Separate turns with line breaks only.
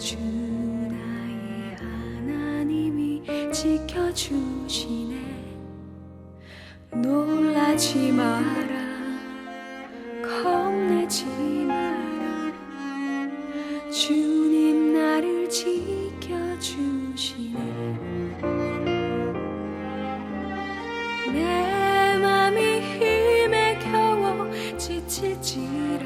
주 나의 하나님이 지켜주시네. 놀라지 마라. 겁내지 마라. 주님 나를 지켜주시네. 내 맘이 힘에 겨워 지치지라도